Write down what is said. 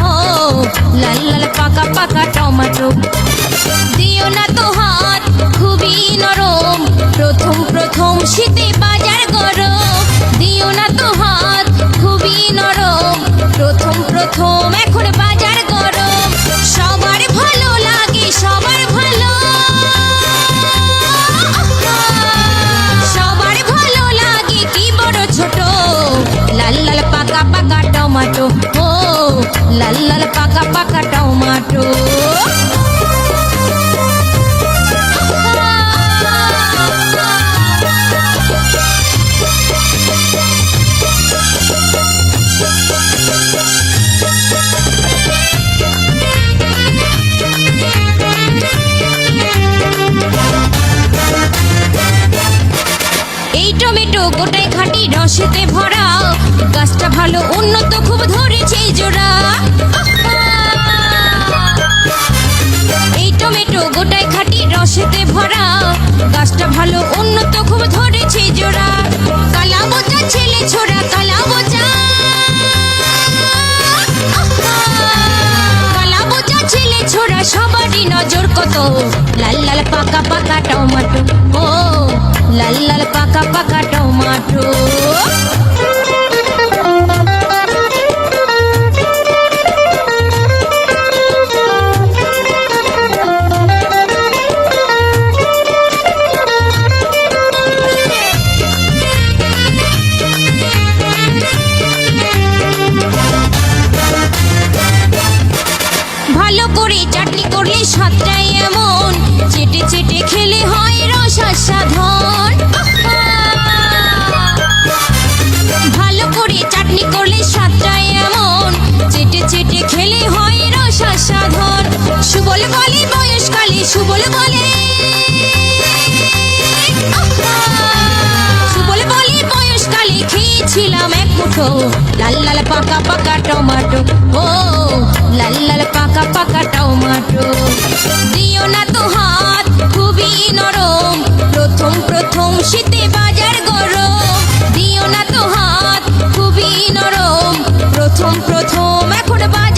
হো লাল লাল পাকা পাকা টমাটো। দিও না তো হাত, খুবই নরম। প্রথম প্রথম শীতে বাজার গরম। দিও না তো হাত, খুবই নরম। প্রথম প্রথম এখন লাল লাল পাকা পাকা টমেটো গোটায় খাঁটি রসেতে ভরা। গাছটা ভালো উন্নত, খুব ধরেছে জোড়া। এই টমেটো গোটায় খাঁটি রসেতে ভরা। গাছটা ভালো উন্নত, খুব ধরেছে জোড়া। কালা বোচা ছেলে ছোড়া, কালা বোচা কালা বোচা ছেলে ছোড়া, সবারই নজর কত। লাল লাল পাকা পাকা টমাটো। ও, লাল লাল পাকা পাকা ভালো চাটনি করলে স্বাদটাই এমন। চেটে চেটে খেলে হয় রস সাধন খেলে হয় রস সাধন। সুবল বলে বয়সকালে সুবল বলে সুবল বলে বয়সকালে খেয়েছিলাম এক মুঠো। লাল লাল পাকা পাকা টমাটো। ও, লাল লাল পাকা পাকা টমাটো। দিও না তো হাত, খুবই নরম। প্রথম প্রথম শীতে বাজার গরম। দিও না তো হাত, খুবই নরম। প্রথম প্রথম এখন বাজার